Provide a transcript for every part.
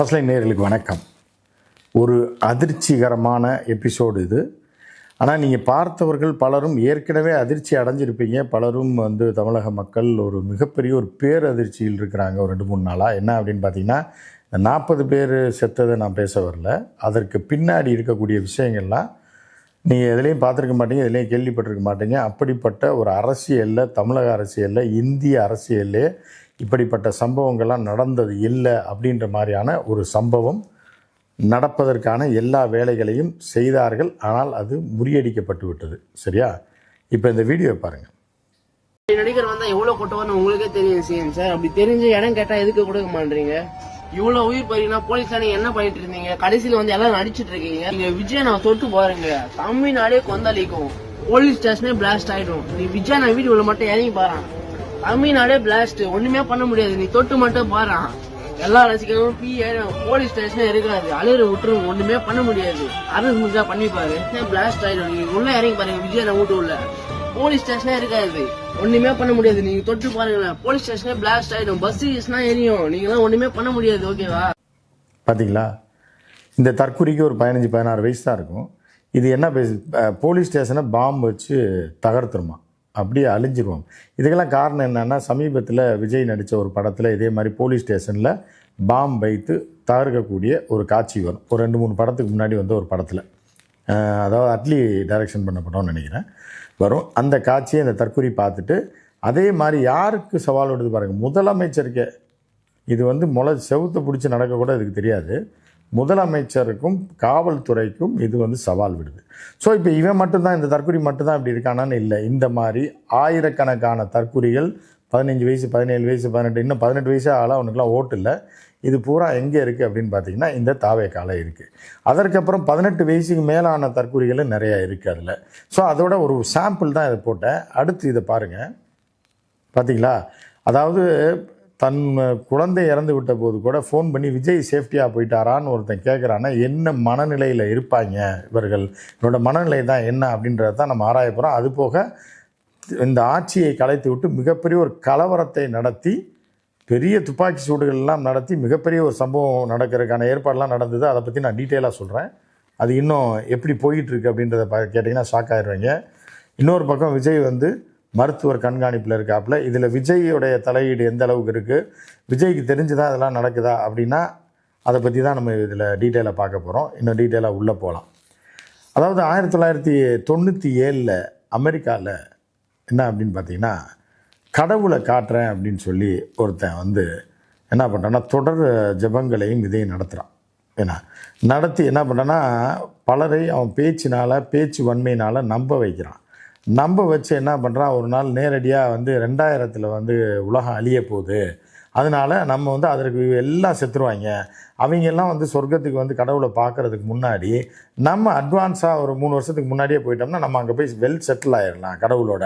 First line நேர்களுக்கு வணக்கம். ஒரு அதிர்ச்சிகரமான எபிசோடு இது. ஆனால் நீங்கள் பார்த்தவர்கள் பலரும் ஏற்கனவே அதிர்ச்சி அடைஞ்சிருப்பீங்க. பலரும் வந்து தமிழக மக்கள் ஒரு மிகப்பெரிய ஒரு பேரதிர்ச்சியில் இருக்கிறாங்க ஒரு ரெண்டு மூணு நாளாக என்ன அப்படின்னு பார்த்தீங்கன்னா இந்த நாற்பது பேர் செத்ததை நான் பேச வரல. அதற்கு பின்னாடி இருக்கக்கூடிய விஷயங்கள்லாம் நீங்கள் எதுலேயும் பார்த்துருக்க மாட்டீங்க எதுலேயும் கேள்விப்பட்டிருக்க மாட்டீங்க. அப்படிப்பட்ட ஒரு அரசியலில் தமிழக அரசியலில் இந்திய அரசியல்லே இப்படிப்பட்ட சம்பவங்கள்லாம் நடந்தது இல்லை அப்படின்ற மாதிரியான ஒரு சம்பவம் நடப்பதற்கான எல்லா வேலைகளையும் செய்தார்கள். ஆனால் அது முறியடிக்கப்பட்டு விட்டது. சரியா? இப்போ இந்த வீடியோ பாருங்கள் நடிகர் வந்தா எவ்வளவு கொட்டுவார்னு உங்களுக்கே தெரியும் சிஎம் சார். அப்படி தெரிஞ்சு இடம் கேட்டா எதுக்கு கொடுக்க மாட்டீங்க? இவ்வளவு உயிர் போறீங்கன்னா போலீஸ் என்ன பண்ணிட்டு இருந்தீங்க? கடைசியில வந்து எல்லாம் நடிச்சிட்டு இருக்கீங்க. நீங்க விஜய் நான் தொட்டு பாருங்க. தமிழ்நாடே கொந்தளிக்கும். போலீஸ் ஸ்டேஷனே பிளாஸ்ட் ஆயிடும். நீ விஜய் நான் வீடியோல மட்டும் இறங்கி பாறான் தமிழ்நாடே பிளாஸ்ட் ஒண்ணுமே பண்ண முடியாது. நீ தொட்டு மட்டும் பாறான் எல்லா ரசிகர்களும் பி போலீஸ் ஸ்டேஷனே இருக்காது அழுகிற விட்டுரு ஒண்ணுமே பண்ண முடியாது. அரசு முடிஞ்சா பண்ணிப்பாரு பிளாஸ்ட் ஆயிடும்? நீங்க உள்ள இறங்கி பாருங்க விஜய் வீட்டு உள்ள. போலீஸ் ஸ்டேஷனே இருக்காது. ஒண்ணுமே பண்ண முடியாது. நீங்க தொட்டு பாருங்களேன். போலீஸ் ஸ்டேஷனே பிளாஸ்ட் ஆயிடும். பஸ் ஸ்டேஷனா எரியும். நீங்க எல்லாம் ஒண்ணுமே பண்ண முடியாது ஓகேவா பாத்தீங்களா? இந்த தற்குறிக்கு ஒரு பதினஞ்சு பதினாறு வயசு தான் இருக்கும். இது என்ன பேசு போலீஸ் ஸ்டேஷனை பாம்பு வச்சு தகர்த்துருமா? அப்படியே அழிஞ்சிருவோம் இதுக்கெல்லாம் காரணம் என்னென்னா சமீபத்தில் விஜய் நடித்த ஒரு படத்தில் இதே மாதிரி போலீஸ் ஸ்டேஷனில் பாம் வைத்து தகர்க்கக்கூடிய ஒரு காட்சி வரும். ஒரு ரெண்டு மூணு படத்துக்கு முன்னாடி வந்து ஒரு படத்தில். அதாவது அட்லி டைரக்ஷன் பண்ண படம்னு நினைக்கிறேன். வரும். அந்த காட்சியை அந்த தற்குறி பார்த்துட்டு அதே மாதிரி யாருக்கு சவால் விடுது பாருங்கள் முதலமைச்சருக்கே. இது வந்து முளை செவுத்து பிடிச்சி நடக்கக்கூட இதுக்கு தெரியாது. முதலமைச்சருக்கும் காவல்துறைக்கும் இது வந்து சவால் விடுது. ஸோ இப்போ இவன் மட்டும்தான் இந்த தற்கொலை மட்டும்தான் இப்படி இருக்கானான்னு இல்லை. இந்த மாதிரி ஆயிரக்கணக்கான தற்கொலைகள் பதினஞ்சு வயசு பதினேழு வயசு பதினெட்டு இன்னும் பதினெட்டு வயசு ஆளாக அவனுக்குலாம் ஓட்டு இல்லை. இது பூரா எங்கே இருக்குது அப்படின்னு பார்த்தீங்கன்னா இந்த தாவே காலம் இருக்குது அதற்கப்புறம் பதினெட்டு வயசுக்கு மேலான தற்கொலைகளும் நிறையா இருக்குது அதில். ஸோ அதோட ஒரு சாம்பிள் தான் இதை போட்டேன். அடுத்து இதை பாருங்கள் பார்த்தீங்களா? அதாவது தன் குழந்தை இறந்து விட்ட போது கூட ஃபோன் பண்ணி விஜய் சேஃப்டியாக போயிட்டாரான்னு ஒருத்தன் கேட்குறான்னா என்ன மனநிலையில் இருப்பாங்க இவர்கள்? இவரோட மனநிலை தான் என்ன? அப்படின்றத தான் நம்ம ஆராய போகிறோம் அது போக இந்த ஆட்சியை கலைத்து விட்டு மிகப்பெரிய ஒரு கலவரத்தை நடத்தி பெரிய துப்பாக்கி சூடுகள்லாம் நடத்தி மிகப்பெரிய ஒரு சம்பவம் நடக்கிறதுக்கான ஏற்பாடெலாம் நடந்தது. அதை பற்றி நான் டீட்டெயிலாக சொல்கிறேன் அது இன்னும் எப்படி போயிட்டுருக்கு அப்படின்றத பா கேட்டிங்கன்னா ஷாக் ஆயிடுவீங்க இன்னொரு பக்கம் விஜய் வந்து மருத்துவர் கண்காணிப்பில் இருக்காப்புல. இதில் விஜய்யுடைய தலையீடு எந்த அளவுக்கு இருக்குது விஜய்க்கு தெரிஞ்சுதான் இதெல்லாம் நடக்குதா அப்படின்னா அதை பற்றி தான் நம்ம இதில் டீட்டெயிலாக பார்க்க போகிறோம் இன்னும் டீட்டெயிலாக உள்ளே போகலாம் அதாவது ஆயிரத்தி தொள்ளாயிரத்தி தொண்ணூற்றி ஏழில் அமெரிக்காவில் என்ன அப்படின்னு பார்த்தீங்கன்னா கடவுளை காட்டுறேன் அப்படின்னு சொல்லி ஒருத்தன் வந்து என்ன பண்ணுறான்னா தொடர் ஜெபங்களையும் இதையும் நடத்துகிறான் ஏன்னா நடத்தி என்ன பண்ணுறான்னா பலரை அவன் பேச்சினால் பேச்சு வன்மையினால் நம்ப வைக்கிறான். நம்ப வச்சு என்ன பண்ணுறான் ஒரு நாள் நேரடியாக வந்து ரெண்டாயிரத்தில் வந்து உலகம் அழிய போகுது. அதனால நம்ம வந்து அதற்கு எல்லாம் செத்துருவாங்க. அவங்கெல்லாம் வந்து சொர்க்கத்துக்கு வந்து கடவுளை பார்க்கறதுக்கு முன்னாடி நம்ம அட்வான்ஸாக ஒரு மூணு வருஷத்துக்கு முன்னாடியே போயிட்டோம்னா நம்ம அங்கே போய் வெல் செட்டில் ஆயிடலாம் கடவுளோட.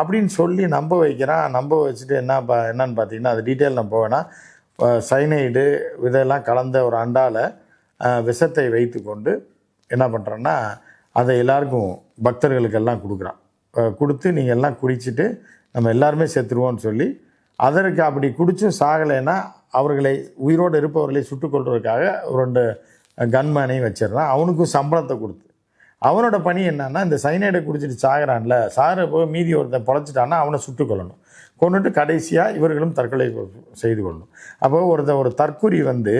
அப்படின்னு சொல்லி நம்ப வைக்கிறான். நம்ப வச்சுட்டு என்ன பா என்னன்னு பார்த்தீங்கன்னா அது டீட்டெயில் நம்ம போவேன்னா சைனைடு இதெல்லாம் கலந்த ஒரு அண்டாவில் விஷத்தை வைத்து கொண்டு என்ன பண்ணுறோன்னா அதை எல்லாருக்கும் பக்தர்களுக்கெல்லாம் கொடுக்குறான். கொடுத்து நீங்கள் எல்லாம் குடிச்சிட்டு நம்ம எல்லாருமே செத்துருவோம்னு சொல்லி அதற்கு அப்படி குடிச்சும் சாகலைன்னா அவர்களை உயிரோடு இருப்பவர்களை சுட்டுக்கொள்றதுக்காக ஒரு ரெண்டு கன்மேனையும் வச்சிடுறான் அவனுக்கும் சம்பளத்தை கொடுத்து. அவனோட பணி என்னன்னா இந்த சைனைடை குடிச்சிட்டு சாகிறான்ல சாகிற போய் மீதி ஒருத்தன் பொழைச்சிட்டான்னா அவனை சுட்டுக் கொண்டுட்டு கடைசியாக இவர்களும் தற்கொலை செய்து கொள்ளணும். அப்போ ஒருத்த ஒரு தற்குறி வந்து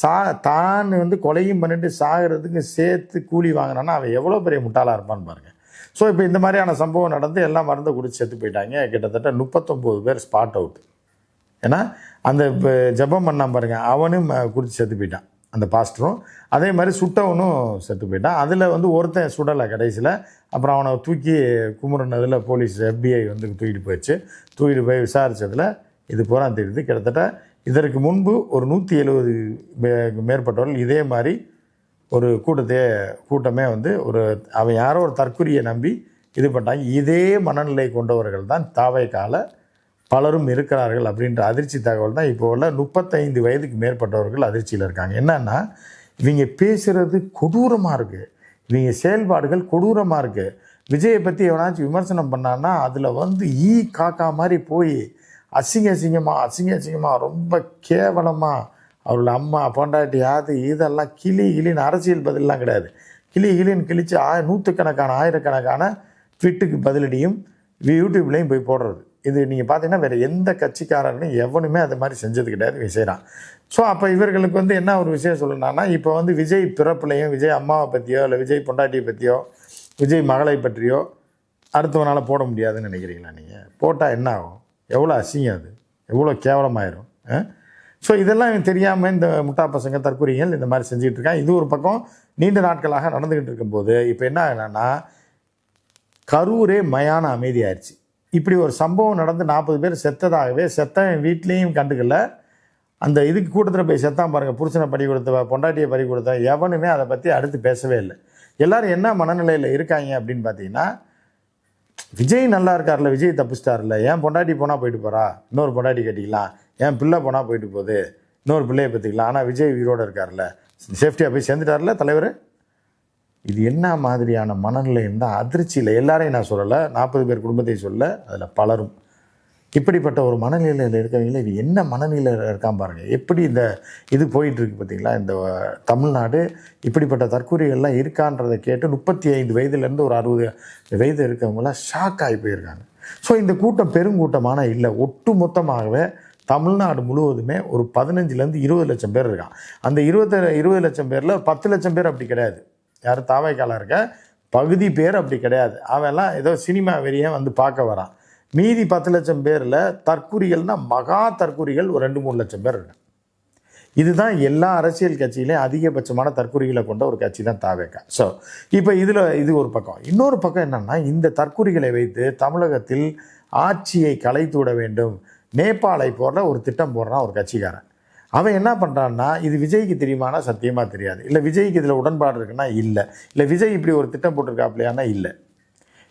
சா தான் வந்து கொலையும் பண்ணிட்டு சாகிறதுக்கு சேர்த்து கூலி வாங்கினான்னா அவன் எவ்வளோ பெரிய முட்டாளாக இருப்பான்னு பாருங்க. ஸோ இப்போ இந்த மாதிரியான சம்பவம் நடந்து எல்லாம் மருந்து குடிச்சு செத்து போயிட்டாங்க. கிட்டத்தட்ட முப்பத்தொம்போது பேர் ஸ்பாட் அவுட் ஏன்னா அந்த இப்போ ஜெபம் பண்ணான் பாருங்கள் அவனும் குடிச்சு செத்து போயிட்டான். அந்த பாஸ்டரும் அதே மாதிரி சுட்டவனும் செத்து போயிட்டான். அதில் வந்து ஒருத்தன் சுடலை கடைசியில். அப்புறம் அவனை தூக்கி குமுறினதில் போலீஸ் எஃபிஐ வந்து தூக்கிட்டு போயிடுச்சு. தூக்கிட்டு போய் விசாரித்ததில் இது பூரா தெரியுது. கிட்டத்தட்ட இதற்கு முன்பு ஒரு நூற்றி எழுபது மேற்பட்டவர்கள் இதே மாதிரி ஒரு கூட்டத்தையே கூட்டமே வந்து ஒரு அவன் யாரோ ஒரு தற்குறியை நம்பி இது பண்ணிட்டாங்க. இதே மனநிலை கொண்டவர்கள் தான் தாவை கால பலரும் இருக்கிறார்கள் அப்படின்ற அதிர்ச்சி தகவல் தான் இப்போ உள்ள முப்பத்தைந்து வயதுக்கு மேற்பட்டவர்கள் அதிர்ச்சியில் இருக்காங்க. என்னன்னா இவங்க பேசுகிறது கொடூரமாக இருக்குது இவங்க செயல்பாடுகள் கொடூரமாக இருக்குது விஜயை பற்றி எவனாச்சும் விமர்சனம் பண்ணான்னா அதில் வந்து ஈ காக்கா மாதிரி போய் அசிங்க அசிங்கமாக அசிங்க அசிங்கமாக ரொம்ப கேவலமாக அவரோட அம்மா பொண்டாட்டி அது இதெல்லாம் கிளி கிளின்னு அரசியல் பதிலெலாம் கிடையாது. கிளி கிளின்னு கிழித்து ஆய நூற்றுக்கணக்கான ஆயிரக்கணக்கான ட்விட்டுக்கு பதிலடியும் யூடியூப்லேயும் போய் போடுறது. இது நீங்கள் பார்த்தீங்கன்னா வேறு எந்த கட்சிக்காரர்களும் எவனுமே அது மாதிரி செஞ்சது கிடையாது இவன் ஸோ அப்போ இவர்களுக்கு வந்து என்ன ஒரு விஷயம் சொல்லணும்னா இப்போ வந்து விஜய் பிறப்புலையும் விஜய் அம்மாவை பற்றியோ இல்லை விஜய் பொண்டாட்டியை பற்றியோ விஜய் மகளை பற்றியோ அடுத்தவனால் போட முடியாதுன்னு நினைக்கிறீங்களா நீங்கள் போட்டால் என்ன ஆகும்? எவ்வளோ அசிங்கம் அது? எவ்வளோ கேவலமாயிரும்? ஸோ இதெல்லாம் இவன் தெரியாமல் இந்த முட்டா பசங்க தற்கொலைகள் இந்த மாதிரி செஞ்சுட்டு இருக்கான் இது ஒரு பக்கம் நீண்ட நாட்களாக நடந்துக்கிட்டு இருக்கும்போது இப்போ என்ன ஆகுனா கரூரே மயான அமைதியாயிருச்சு. இப்படி ஒரு சம்பவம் நடந்து நாற்பது பேர் செத்ததாகவே செத்த வீட்லேயும் கண்டுக்கல. அந்த இதுக்கு கூட்டத்தில் போய் செத்தான் பாருங்கள் புருஷனை படி கொடுத்த பொண்டாட்டியை பறி கொடுத்த எவனுமே அதை பற்றி அடுத்து பேசவே இல்லை. எல்லோரும் என்ன மனநிலையில் இருக்காங்க அப்படின்னு பார்த்தீங்கன்னா விஜய் நல்லா இருக்கார்ல விஜய் தப்பிச்சிட்டார்ல ஏன் பொண்டாட்டி போனால் போயிட்டு போகிறா இன்னொரு பொண்டாட்டி கட்டிக்கலாம். என் பிள்ளை போனால் போயிட்டு போகுது. இன்னொரு பிள்ளையை பற்றிக்கலாம் ஆனால் விஜய் உயிரோடு இருக்கார்ல சேஃப்டியாக போய் சேர்ந்துட்டார்ல தலைவர்? இது என்ன மாதிரியான மனநிலை இருந்தால் அதிர்ச்சியில் எல்லாரையும் நான் சொல்லலை நாற்பது பேர் குடும்பத்தை சொல்ல அதில் பலரும். இப்படிப்பட்ட ஒரு மனநிலையில் இருக்கவங்கள இது என்ன மனநிலையில் இருக்கான் பாருங்கள் எப்படி இந்த இது போயிட்டுருக்கு பார்த்தீங்களா இந்த தமிழ்நாடு இப்படிப்பட்ட தற்கொலைகள்லாம் இருக்கான்றதை கேட்டு முப்பத்தி ஐந்து வயதுலேருந்து ஒரு அறுபது வயது இருக்கவங்களாம் ஷாக் ஆகி போயிருக்காங்க. ஸோ இந்த கூட்டம் பெருங்கூட்டமான இல்லை. ஒட்டு மொத்தமாகவே தமிழ்நாடு முழுவதுமே ஒரு பதினஞ்சுலேருந்து இருபது லட்சம் பேர் இருக்கான் அந்த இருபத்தி இருபது லட்சம் பேரில் பத்து லட்சம் பேர் அப்படி கிடையாது. யார் தாவைக்கால இருக்க? பகுதி பேர் அப்படி கிடையாது. அவெல்லாம் ஏதோ சினிமா வெளியே வந்து பார்க்க வரான். மீதி பத்து லட்சம் பேரில் தற்குறிகள்னால் மகா தற்குறிகள் ஒரு ரெண்டு மூணு லட்சம் பேர் இருக்கு இதுதான் எல்லா அரசியல் கட்சியிலையும் அதிகபட்சமான தற்குறிகளை கொண்ட ஒரு கட்சி தான் தாவேக்கா. ஸோ இப்போ இதில் இது ஒரு பக்கம். இன்னொரு பக்கம் என்னென்னா இந்த தற்குறிகளை வைத்து தமிழகத்தில் ஆட்சியை கலைத்து விட வேண்டும். நேபாளை போடுற ஒரு திட்டம் போடுறான் ஒரு கட்சிக்காரன். அவன் என்ன பண்ணுறான்னா இது விஜய்க்கு தெரியுமானா சத்தியமாக தெரியாது. இல்லை விஜய்க்கு இதில் உடன்பாடு இருக்குன்னா இல்லை. இல்லை விஜய் இப்படி ஒரு திட்டம் போட்டிருக்காப்லையானா இல்லை.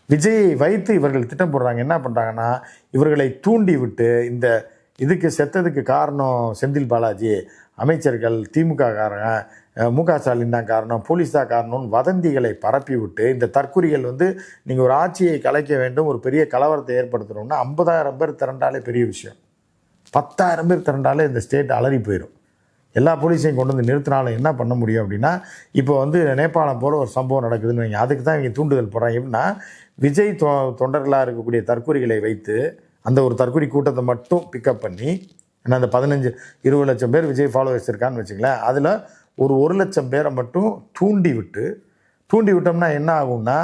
விஜயை வைத்து இவர்கள் திட்டம் போடுறாங்க. என்ன பண்ணுறாங்கன்னா இவர்களை தூண்டி விட்டு இந்த இதுக்கு செத்ததுக்கு காரணம் செந்தில் பாலாஜி. அமைச்சர்கள் திமுக காரங்க மு க ஸ்டாலின் தான் காரணம் போலீஸ் தான் காரணம்னு வதந்திகளை பரப்பிவிட்டு இந்த தற்குறிகள் வந்து நீங்கள் ஒரு ஆட்சியை கலைக்க வேண்டும் ஒரு பெரிய கலவரத்தை ஏற்படுத்தணும்னா ஐம்பதாயிரம் பேர் திரண்டாலே பெரிய விஷயம். பத்தாயிரம் பேர் திரண்டாலே இந்த ஸ்டேட் அலறி போயிடும் எல்லா போலீஸையும் கொண்டு வந்து நிறுத்தினாலும் என்ன பண்ண முடியும் அப்படின்னா இப்போ வந்து நேபாளம் போல் ஒரு சம்பவம் நடக்குதுன்னு வைங்க அதுக்கு தான் இவங்க தூண்டுதல் போடுறாங்க. எப்படின்னா விஜய் தொ தொண்டர்களாக இருக்கக்கூடிய தற்கொலைகளை வைத்து அந்த ஒரு தற்கொலை கூட்டத்தை மட்டும் பிக்கப் பண்ணி ஏன்னா அந்த பதினஞ்சு இருபது லட்சம் பேர் விஜய் ஃபாலோவர்ஸ் இருக்கான்னு வச்சுங்களேன் அதில் ஒரு ஒரு லட்சம் பேரை மட்டும் தூண்டி விட்டு தூண்டி விட்டோம்னா என்ன ஆகும்னா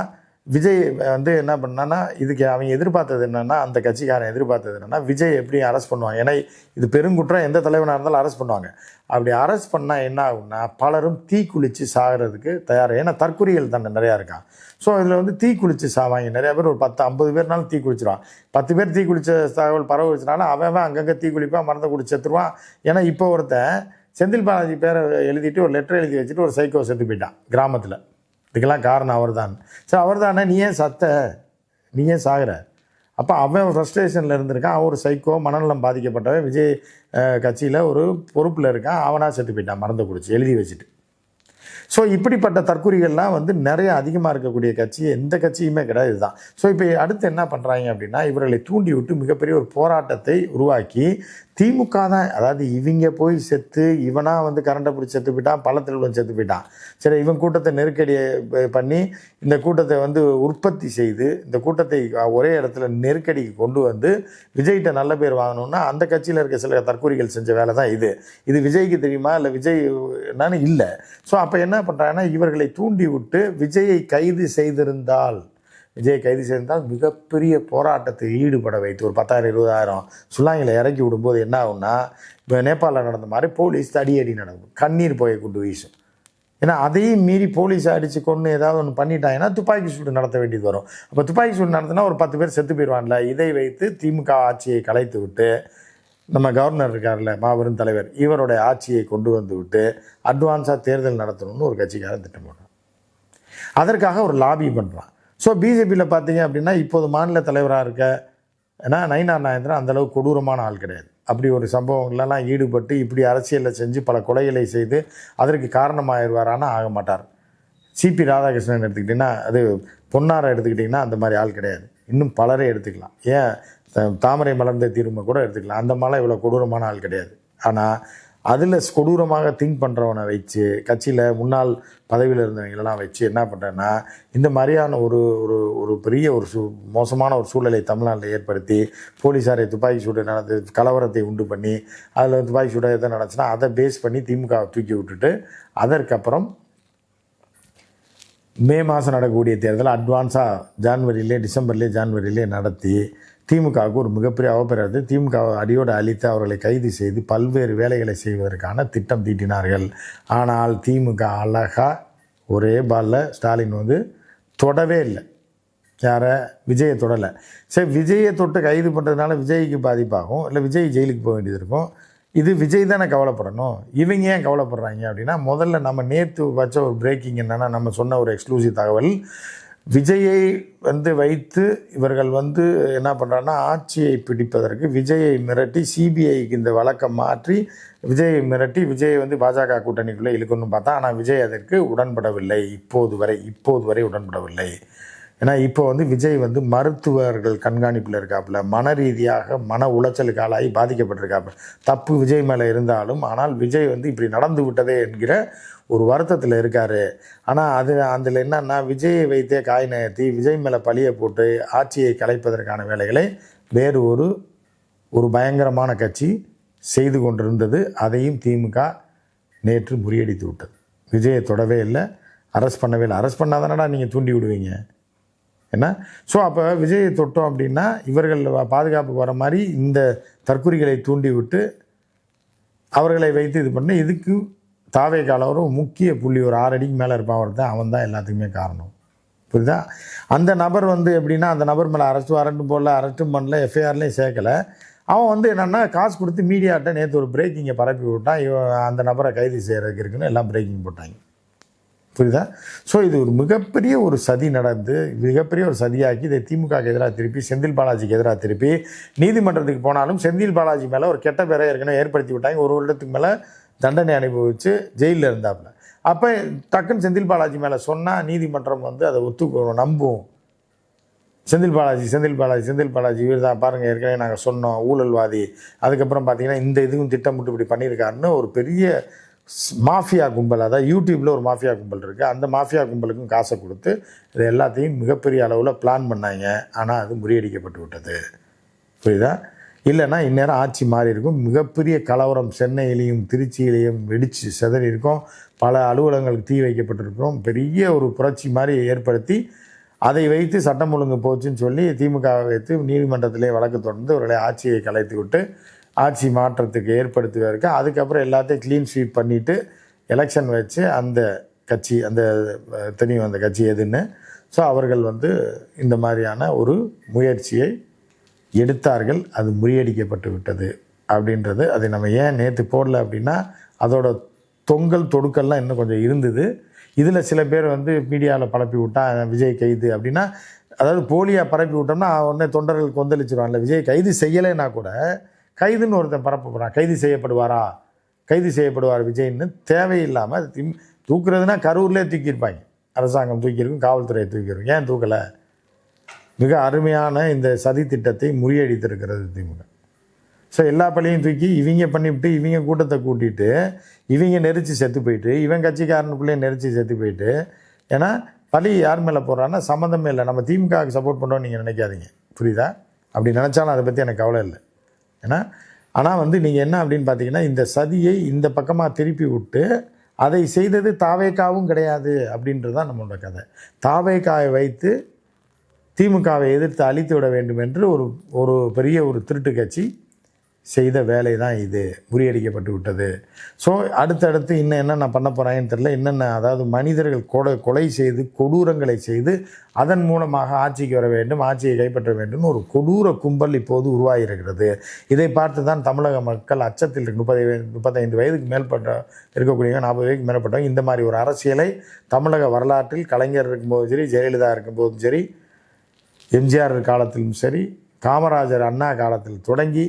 விஜய் வந்து என்ன பண்ணான்னா இதுக்கு அவங்க எதிர்பார்த்தது என்னென்னா அந்த கட்சிக்காரன் எதிர்பார்த்தது என்னென்னா விஜய் எப்படி அரெஸ்ட் பண்ணுவாங்க? ஏன்னா இது பெருங்குற்றம் எந்த தலைவனாக இருந்தாலும் அரெஸ்ட் பண்ணுவாங்க. அப்படி அரெஸ்ட் பண்ணால் என்ன ஆகும்னா பலரும் தீ குளித்து சாகிறதுக்கு தயார் ஏன்னா தற்கொலைகள் தானே நிறையா இருக்கான் ஸோ இதில் வந்து தீ குளித்து சாவாங்க நிறையா பேர் ஒரு பத்து ஐம்பது பேர்னாலும் தீ குளிச்சிருவான். பத்து பேர் தீ குளிச்ச தகவல் பரவ வச்சனால அவன் அவன் அங்கங்கே தீ குளிப்பான் மறந்து குடிச்சு செத்துருவான். ஏன்னா இப்போ ஒருத்தன் செந்தில் பாலாஜி பேரை எழுதிட்டு ஒரு லெட்டர் எழுதி வச்சுட்டு ஒரு சைக்கோ செத்து போயிட்டான் கிராமத்தில். இதுக்கெல்லாம் காரணம் அவர் தான் சரி அவர் தானே நீ ஏன் சத்த? நீ ஏன் சாகிற? அப்போ அவன் ஃப்ரஸ்ட்ரேஷனில் இருந்திருக்கான். அவன் ஒரு சைக்கோ மனநலம் பாதிக்கப்பட்டவன். விஜய் கட்சியில் ஒரு பொறுப்பில் இருக்கான். அவனாக செத்து போயிட்டான் மறந்து குடிச்சு எழுதி வச்சுட்டு. ஸோ இப்படிப்பட்ட தற்கொலைகள்லாம் வந்து நிறைய அதிகமாக இருக்கக்கூடிய கட்சி எந்த கட்சியுமே கிடையாது இதுதான். ஸோ இப்போ அடுத்து என்ன பண்ணுறாங்க அப்படின்னா இவர்களை தூண்டி விட்டு மிகப்பெரிய ஒரு போராட்டத்தை உருவாக்கி திமுக தான் அதாவது இவங்க போய் செத்து இவனாக வந்து கரண்டை பிடிச்சி செத்து போயிட்டான் பள்ளத்தில் செத்து போயிட்டான். சரி இவன் கூட்டத்தை நெருக்கடியை பண்ணி இந்த கூட்டத்தை வந்து உற்பத்தி செய்து இந்த கூட்டத்தை ஒரே இடத்துல நெருக்கடிக்கு கொண்டு வந்து விஜய்கிட்ட நல்ல பேர் வாங்கணும்னா அந்த கட்சியில் இருக்க சில தற்கொலைகள் செஞ்ச வேலை தான் இது. இது விஜய்க்கு தெரியுமா? இல்லை விஜய் என்னன்னு இல்லை. ஸோ அப்போ என்ன பண்ணுறாங்கன்னா இவர்களை தூண்டி விட்டு விஜயை கைது செய்திருந்தால் விஜயை கைது செய்திருந்தால் மிகப்பெரிய போராட்டத்தை ஈடுபட வைத்து ஒரு பத்தாயிரம் இருபதாயிரம் சுல்லாங்கில் இறக்கி விடும்போது என்ன ஆகும்னா இப்போ நேபாளில் நடந்த மாதிரி போலீஸ் தடியடி நடக்கும். கண்ணீர் போயை கொண்டு வீசும். ஏன்னா அதையும் மீறி போலீஸ் அடித்து கொண்டு ஏதாவது ஒன்று பண்ணிட்டாங்கன்னா துப்பாக்கி சூடு நடத்த வேண்டியது வரும். அப்போ துப்பாக்கி சூடு நடத்தினா ஒரு பத்து பேர் செத்து போயிடுவான்ல இதை வைத்து திமுக ஆட்சியை கலைத்து விட்டு நம்ம கவர்னர் இருக்கார்ல மாபெரும் தலைவர் இவருடைய ஆட்சியை கொண்டு வந்து விட்டு அட்வான்ஸாக தேர்தல் நடத்தணும்னு ஒரு கட்சிக்காரன் திட்டம் போடுறான் அதற்காக ஒரு லாபி பண்ணுறான் ஸோ பிஜேபியில் பார்த்தீங்க அப்படின்னா இப்போது மாநில தலைவராக இருக்க ஏன்னா நயினார் நாயந்திரன் அந்தளவுக்கு கொடூரமான ஆள் கிடையாது. அப்படி ஒரு சம்பவங்கள்லாம் ஈடுபட்டு இப்படி அரசியலில் செஞ்சு பல கொலைகளை செய்து அதற்கு காரணமாயிருவாரானா ஆக மாட்டார். சிபி ராதாகிருஷ்ணன் எடுத்துக்கிட்டிங்கன்னா அது பொன்னாரை எடுத்துக்கிட்டிங்கன்னா அந்த மாதிரி ஆள் கிடையாது. இன்னும் பலரை எடுத்துக்கலாம். ஏன் த- தாமரை மலர்ந்த திரும்ப கூட எடுத்துக்கலாம். அந்த மாதிரிலாம் இவ்வளோ கொடூரமான ஆள் கிடையாது. ஆனால் அதில் கொடூரமாக திங்க் பண்ணுறவனை வச்சு கட்சியில் முன்னாள் பதவியில் இருந்தவங்களெல்லாம் வச்சு என்ன பண்ணுறேன்னா இந்த மாதிரியான ஒரு ஒரு ஒரு பெரிய ஒரு சூ மோசமான ஒரு சூழலை தமிழ்நாட்டில் ஏற்படுத்தி போலீஸாரை துப்பாக்கி சூடு நடந்து கலவரத்தை உண்டு பண்ணி அதில் துப்பாக்கி சூடு எதை நடந்துச்சுன்னா அதை பேஸ் பண்ணி திமுக தூக்கி விட்டுட்டு அதற்கப்புறம் மே மாதம் நடக்கக்கூடிய தேர்தல் அட்வான்ஸாக ஜான்வரியிலே டிசம்பர்லேயே ஜான்வரியிலே நடத்தி திமுகவுக்கு ஒரு மிகப்பெரிய அவப்பெறது திமுக அடியோடு அழித்து அவர்களை கைது செய்து பல்வேறு வேலைகளை செய்வதற்கான திட்டம் தீட்டினார்கள். ஆனால் திமுக அழகாக ஒரே பாலில் ஸ்டாலின் வந்து தொடவே இல்லை. யாரை? விஜயை தொடலை. சரி விஜயை தொட்டு கைது பண்ணுறதுனால விஜய்க்கு பாதிப்பாகும். இல்லை விஜய் ஜெயிலுக்கு போக வேண்டியது இருக்கும். இது விஜய் தானே கவலைப்படணும். இவங்க ஏன் கவலைப்படுறாங்க அப்படின்னா முதல்ல நம்ம நேற்று வச்ச ஒரு பிரேக்கிங் என்னென்னா நம்ம சொன்ன ஒரு எக்ஸ்க்ளூசிவ் தகவல் விஜயை வந்து வைத்து இவர்கள் வந்து என்ன பண்ணுறாங்கன்னா ஆட்சியை பிடிப்பதற்கு விஜயை மிரட்டி சிபிஐக்கு இந்த வழக்கை மாற்றி விஜயை மிரட்டி விஜயை வந்து பாஜக கூட்டணிக்குள்ளே இழுக்கணும்னு பார்த்தா ஆனால் விஜய் அதற்கு உடன்படவில்லை. இப்போது வரை இப்போது வரை உடன்படவில்லை. ஏன்னா இப்போ வந்து விஜய் வந்து மருத்துவர்கள் கண்காணிப்பில் இருக்காப்புல மன ரீதியாக மன உளைச்சலுக்கு ஆளாகி பாதிக்கப்பட்டிருக்காப்புல. தப்பு விஜய் மேலே இருந்தாலும் ஆனால் விஜய் வந்து இப்படி நடந்து விட்டதே என்கிற ஒரு வருத்தத்தில் இருக்கார். ஆனால் அது அதில் என்னன்னா விஜயை வைத்தே காய் நகர்த்தி விஜய் மேலே பழியை போட்டு ஆட்சியை கலைப்பதற்கான வேலைகளை வேறு ஒரு ஒரு பயங்கரமான கட்சி செய்து கொண்டிருந்தது. அதையும் திமுக நேற்று முறியடித்து விட்டது. விஜயை தொடவே இல்லை. அரெஸ்ட் பண்ணவே இல்லை. அரெஸ்ட் பண்ணாதானடா நீங்கள் தூண்டி விடுவீங்க? என்ன? ஸோ அப்போ விஜயை தொட்டோம் அப்படின்னா இவர்கள் பாதுகாப்புக்கு வர மாதிரி இந்த தற்குறிகளை தூண்டி விட்டு அவர்களை வைத்து இது பண்ணி இதுக்கு தாவே காலவரும் முக்கிய புள்ளி ஒரு ஆறு அடிக்கு மேலே இருப்பான் ஒருத்தன் அவன் தான் எல்லாத்துக்குமே காரணம். புரியுதா? அந்த நபர் வந்து எப்படின்னா அந்த நபர் மேலே அரெஸ்ட் வாரண்ட்டும் போடல அரெஸ்ட்டும் பண்ணல எஃப்ஐஆர்லேயும் சேர்க்கலை. அவன் வந்து என்னென்னா காசு கொடுத்து மீடியாட்ட நேற்று ஒரு பிரேக்கிங்கை பரப்பி விட்டான். இவன் அந்த நபரை கைது செய்கிறதுக்கு இருக்குன்னு எல்லாம் பிரேக்கிங் போட்டாங்க. புரியுதா? ஸோ இது ஒரு மிகப்பெரிய ஒரு சதி நடந்து மிகப்பெரிய ஒரு சதியாக்கி இதை திமுகக்கு எதிராக திருப்பி செந்தில் பாலாஜிக்கு எதிராக திருப்பி நீதிமன்றத்துக்கு போனாலும் செந்தில் பாலாஜி மேலே ஒரு கெட்ட பேரை ஏற்கனவே ஏற்படுத்தி விட்டாங்க. ஒரு வருடத்துக்கு மேலே தண்டனை அனுபவித்து ஜெயிலில் இருந்தாப்புல. அப்போ டக்குன்னு செந்தில் பாலாஜி மேலே சொன்னால் நீதிமன்றம் வந்து அதை ஒத்துக்கணும் நம்பும் செந்தில் பாலாஜி செந்தில் பாலாஜி செந்தில் பாலாஜி இவர் தான் பாருங்கள் ஏற்கனவே நாங்கள் சொன்னோம் ஊழல்வாதி. அதுக்கப்புறம் பார்த்தீங்கன்னா இந்த இதுவும் திட்டமிட்டு இப்படி பண்ணியிருக்காருன்னு ஒரு பெரிய மாஃபியா கும்பல் அதாவது யூடியூப்பில் ஒரு மாஃபியா கும்பல் இருக்குது அந்த மாஃபியா கும்பலுக்கும் காசை கொடுத்து இது எல்லாத்தையும் மிகப்பெரிய அளவில் பிளான் பண்ணாங்க. ஆனால் அது முறியடிக்கப்பட்டு விட்டது. புரியுதா? இல்லைன்னா இந்நேரம் ஆட்சி மாறி இருக்கும். மிகப்பெரிய கலவரம் சென்னையிலையும் திருச்சியிலையும் வெடித்து சிதறி இருக்கும். பல அலுவலகங்களுக்கு தீ வைக்கப்பட்டிருக்கிறோம். பெரிய ஒரு புரட்சி மாதிரி ஏற்படுத்தி அதை வைத்து சட்டம் ஒழுங்கு போச்சுன்னு சொல்லி திமுகவை வைத்து நீதிமன்றத்திலே வழக்கு தொடர்ந்து அவர்களை ஆட்சியை கலைத்து விட்டு ஆட்சி மாற்றத்துக்கு ஏற்படுத்துவதற்கு அதுக்கப்புறம் எல்லாத்தையும் க்ளீன் ஸ்வீப் பண்ணிவிட்டு எலெக்ஷன் வச்சு அந்த கட்சி அந்த தெரியும் அந்த கட்சி எதுன்னு. ஸோ அவர்கள் வந்து இந்த மாதிரியான ஒரு முயற்சியை எடுத்தார்கள். அது முறியடிக்கப்பட்டு விட்டது அப்படின்றது. அதை நம்ம ஏன் நேற்று போடல அப்படின்னா அதோட தொங்கல் தொடுக்கல்லாம் இன்னும் கொஞ்சம் இருந்தது. இதில் சில பேர் வந்து மீடியாவில் பரப்பி விட்டா விஜய் கைது அப்படின்னா அதாவது போலியாக பரப்பி விட்டோம்னா உடனே தொண்டர்கள் கொந்தளிச்சிருவாங்கல்ல விஜய் கைது செய்யலைன்னா கூட கைதுன்னு ஒருத்தன் பரப்ப போகிறான் கைது செய்யப்படுவாரா? கைது செய்யப்படுவார் விஜய்ன்னு தேவையில்லாமல் திம் தூக்குறதுனா கரூர்லேயே தூக்கியிருப்பாங்க. அரசாங்கம் தூக்கியிருக்கும் காவல்துறையை தூக்கியிருக்கும். ஏன் தூக்கலை? மிக அருமையான இந்த சதி திட்டத்தை முறியடித்திருக்கிறது திமுக. ஸோ எல்லா பள்ளியும் தூக்கி இவங்க பண்ணிவிட்டு இவங்க கூட்டத்தை கூட்டிட்டு இவங்க நெரிச்சு செத்து போயிட்டு இவன் கட்சிக்காரனுக்குள்ளேயே நெரிச்சு செத்து போயிட்டு ஏன்னா பழி யார் மேலே போடுறான்னா சம்மந்தமே இல்லை. நம்ம திமுகவுக்கு சப்போர்ட் பண்ணுறோம் நீங்கள் நினைக்காதீங்க. புரியுதா? அப்படி நினச்சாலும் அதை பற்றி எனக்கு கவலை இல்லை. ஏன்னா ஆனால் வந்து நீங்கள் என்ன அப்படின்னு பார்த்தீங்கன்னா இந்த சதியை இந்த பக்கமாக திருப்பி விட்டு அதை செய்தது தாவேக்காவும் கிடையாது அப்படின்றது தான் நம்மளோட கதை. தாவேக்காவை வைத்து திமுகவை எதிர்த்து அழித்து விட வேண்டும் என்று ஒரு ஒரு பெரிய ஒரு திருட்டு கட்சி செய்த வேலை தான் இது. முறியடிக்கப்பட்டு விட்டது. ஸோ அடுத்தடுத்து இன்னும் என்னென்ன பண்ண போகிறாங்கன்னு தெரில என்னென்ன அதாவது மனிதர்கள் கொலை கொலை செய்து கொடூரங்களை செய்து அதன் மூலமாக ஆட்சிக்கு வர வேண்டும் ஆட்சியை கைப்பற்ற வேண்டும். ஒரு கொடூர கும்பல் இப்போது உருவாகியிருக்கிறது. இதை பார்த்து தான் தமிழக மக்கள் அச்சத்தில் இருக்கு. முப்பது முப்பத்தைந்து வயதுக்கு மேற்பட்ட இருக்கக்கூடியவங்க நாற்பது வயதுக்கு மேற்பட்டவங்க இந்த மாதிரி ஒரு அரசியலை தமிழக வரலாற்றில் கலைஞர் இருக்கும்போதும் சரி ஜெயலலிதா இருக்கும்போதும் சரி எம்ஜிஆர் காலத்திலும் சரி காமராஜர் அண்ணா காலத்தில் தொடங்கி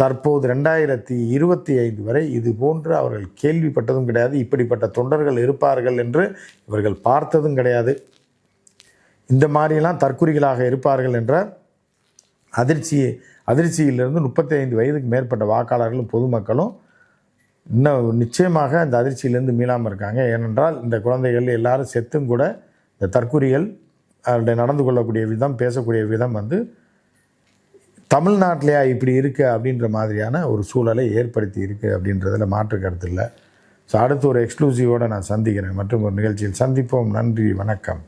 தற்போது ரெண்டாயிரத்தி இருபத்தி ஐந்து வரை இது போன்று அவர்கள் கேள்விப்பட்டதும் கிடையாது. இப்படிப்பட்ட தொண்டர்கள் இருப்பார்கள் என்று இவர்கள் பார்த்ததும் கிடையாது. இந்த மாதிரியெல்லாம் தற்குறிகளாக இருப்பார்கள் என்ற அதிர்ச்சி அதிர்ச்சியிலிருந்து முப்பத்தி ஐந்து வயதுக்கு மேற்பட்ட வாக்காளர்களும் பொதுமக்களும் இன்னும் நிச்சயமாக இந்த அதிர்ச்சியிலேருந்து மீளாமல் இருக்காங்க. ஏனென்றால் இந்த குழந்தைகள் எல்லாரும் செத்தும் கூட இந்த தற்குறிகள் அவருடைய நடந்து கொள்ளக்கூடிய விதம் பேசக்கூடிய விதம் வந்து தமிழ்நாட்டிலையா இப்படி இருக்குது அப்படின்ற மாதிரியான ஒரு சூழலை ஏற்படுத்தி இருக்குது அப்படின்றதில் மாற்று கருத்து இல்லை. ஸோ அடுத்து ஒரு எக்ஸ்க்ளூசிவோடு நான் சந்திக்கிறேன். மற்றும் ஒரு நிகழ்ச்சியில் சந்திப்போம். நன்றி. வணக்கம்.